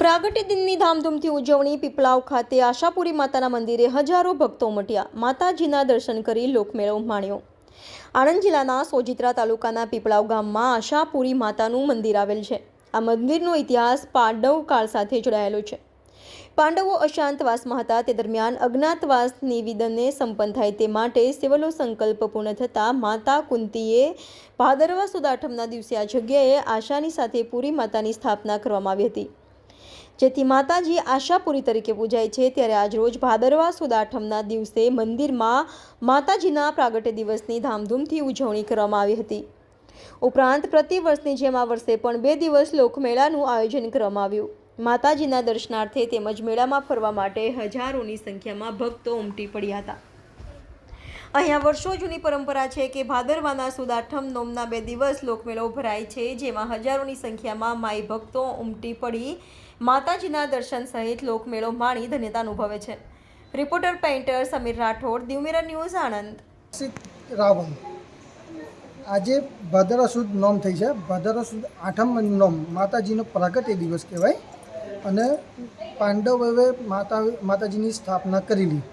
પ્રાગટ્ય દિનની ધામધૂમથી ઉજવણી પીપળાવ ખાતે આશાપુરી માતાના મંદિરે હજારો ભક્તો ઉમટ્યા. માતાજીના દર્શન કરી લોકમેળો માણ્યો. આણંદ જિલ્લાના સોજિત્રા તાલુકાના પીપળાવ ગામમાં આશાપુરી માતાનું મંદિર આવેલ છે. આ મંદિરનો ઇતિહાસ પાંડવ કાળ સાથે જોડાયેલો છે. પાંડવો અશાંતવાસમાં હતા તે દરમિયાન અજ્ઞાતવાસ નિવેદનને સંપન્ન થાય તે માટે સિવલો સંકલ્પ પૂર્ણ થતાં માતા કુંતીએ ભાદરવા સુદ આઠમના દિવસે આ જગ્યાએ આશાની સાથે પૂરી માતાની સ્થાપના કરવામાં આવી હતી. જેથી માતાજી આશાપુરી તરીકે પૂજાય છે, ત્યારે આજરોજ ભાદરવા સુદ આઠમના દિવસે મંદિરમાં માતાજીના પ્રાગટ્ય દિવસની ધામધૂમથી ઉજવણી કરવામાં આવી હતી. ઉપરાંત પ્રતિ વર્ષની જેમ આ વર્ષે પણ બે દિવસ લોકમેળાનું આયોજન કરવામાં આવ્યું. માતાજીના દર્શનાર્થે તેમજ મેળામાં ફરવા માટે હજારોની સંખ્યામાં ભક્તો ઉમટી પડ્યા હતા. અહીંયા વર્ષો જૂની પરંપરા છે કે ભાદરવાના સુદ આઠમ નોમના બે દિવસ લોકમેળો ભરાય છે, જેમાં હજારોની સંખ્યામાં માઈ ભક્તો ઉમટી પડી, માતાજીના દર્શન સહિત લોકમેળો માણી ધન્યતા અનુભવે છે. રિપોર્ટર, પેઇન્ટર સમીર રાઠોડ દિવમેરા ન્યૂઝ આણંદ. રાવણ. આજે ભાદરા સુદ નોમ થઈ છે. ભાદરા સુદ આઠમ નોમ માતાજીનો પ્રાગટ્ય દિવસ કહેવાય. અને પાંડવોએ માતા, માતાજીની સ્થાપના કરેલી.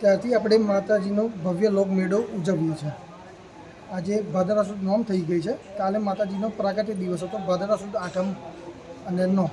ત્યારથી આપણે માતાજીનો ભવ્ય લોકમેળો ઉજવીએ છીએ આજે ભાદરા સુદ નોમ થઈ ગઈ છે. કાલે માતાજીનો પ્રાગટ્ય દિવસ હતો. ભાદરા સુદ આઠમ અને નોમ